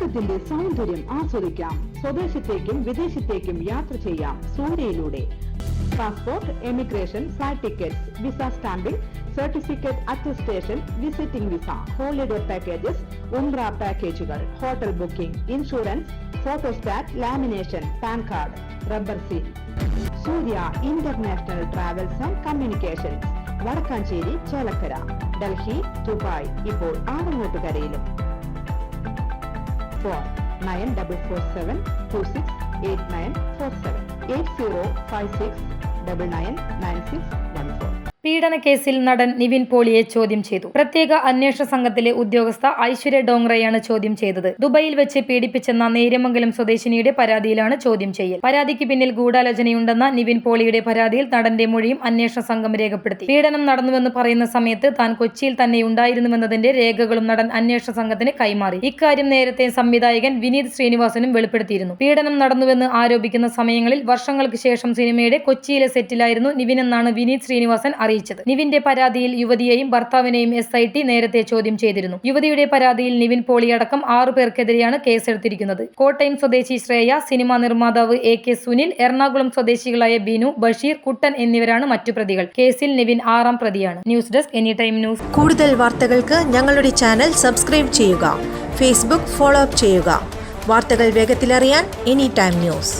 ലോകത്തിന്റെ സൗന്ദര്യം ആസ്വദിക്കാം. സ്വദേശത്തേക്കും വിദേശത്തേക്കും യാത്ര ചെയ്യാം. സൂര്യയിലൂടെ. Passport emigration flight tickets visa stamping certificate attestation visiting visa holiday packages ഉംറ പാക്കേജുകൾ hotel booking insurance photostat lamination PAN card rubber seal Surya international travels and communications Vadakkanchery Chelakkara Delhi Dubai. ഇപ്പോൾ ആറങ്ങോട്ടുകരയിലും for 9447 268947 8056 999614. പീഡനക്കേസിൽ നടൻ നിവിൻ പോളിയെ ചോദ്യം ചെയ്തു. പ്രത്യേക അന്വേഷണ സംഘത്തിലെ ഉദ്യോഗസ്ഥ ഐശ്വര്യ ഡോങ്റയാണ് ചോദ്യം ചെയ്തത്. ദുബൈയിൽ വെച്ച് പീഡിപ്പിച്ചെന്ന നേര്യമംഗലം സ്വദേശിനിയുടെ പരാതിയിലാണ് ചോദ്യം ചെയ്യൽ. പരാതിക്ക് പിന്നിൽ ഗൂഢാലോചനയുണ്ടെന്ന നിവിൻ പോളിയുടെ പരാതിയിൽ നടന്റെ മൊഴിയും അന്വേഷണ സംഘം രേഖപ്പെടുത്തി. പീഡനം നടന്നുവെന്ന് പറയുന്ന സമയത്ത് താൻ കൊച്ചിയിൽ തന്നെ ഉണ്ടായിരുന്നുവെന്നതിന്റെ രേഖകളും നടൻ അന്വേഷണ സംഘത്തിന് കൈമാറി. ഇക്കാര്യം നേരത്തെ സംവിധായകൻ വിനീത് ശ്രീനിവാസനും വെളിപ്പെടുത്തിയിരുന്നു. പീഡനം നടന്നുവെന്ന് ആരോപിക്കുന്ന സമയങ്ങളിൽ വർഷങ്ങൾക്ക് ശേഷം സിനിമയുടെ കൊച്ചിയിലെ സെറ്റിലായിരുന്നു നിവിൻ എന്നാണ് വിനീത് ശ്രീനിവാസൻ അറിയിച്ചത്. നിവിന്റെ പരാതിയിൽ യുവതിയെയും ഭർത്താവിനെയും എസ് ഐ ടി നേരത്തെ ചോദ്യം ചെയ്തിരുന്നു. യുവതിയുടെ പരാതിയിൽ നിവിൻ പോളിയടക്കം ആറു പേർക്കെതിരെയാണ് കേസെടുത്തിരിക്കുന്നത്. കോട്ടയം സ്വദേശി ശ്രേയ സിനിമാ നിർമ്മാതാവ് എ കെ സുനിൽ എറണാകുളം സ്വദേശികളായ ബിനു ബഷീർ കുട്ടൻ എന്നിവരാണ് മറ്റു പ്രതികൾ. കേസിൽ നിവിൻ ആറാം പ്രതിയാണ്. News desk any time news. കൂടുതൽ വാർത്തകൾക്ക് ഞങ്ങളുടെ ചാനൽ സബ്സ്ക്രൈബ് ചെയ്യുക. ഫേസ്ബുക്ക് ഫോളോ അപ്പ് ചെയ്യുക. വാർത്തകൾ വേഗത്തിലറിയാൻ എനി ടൈം ന്യൂസ്.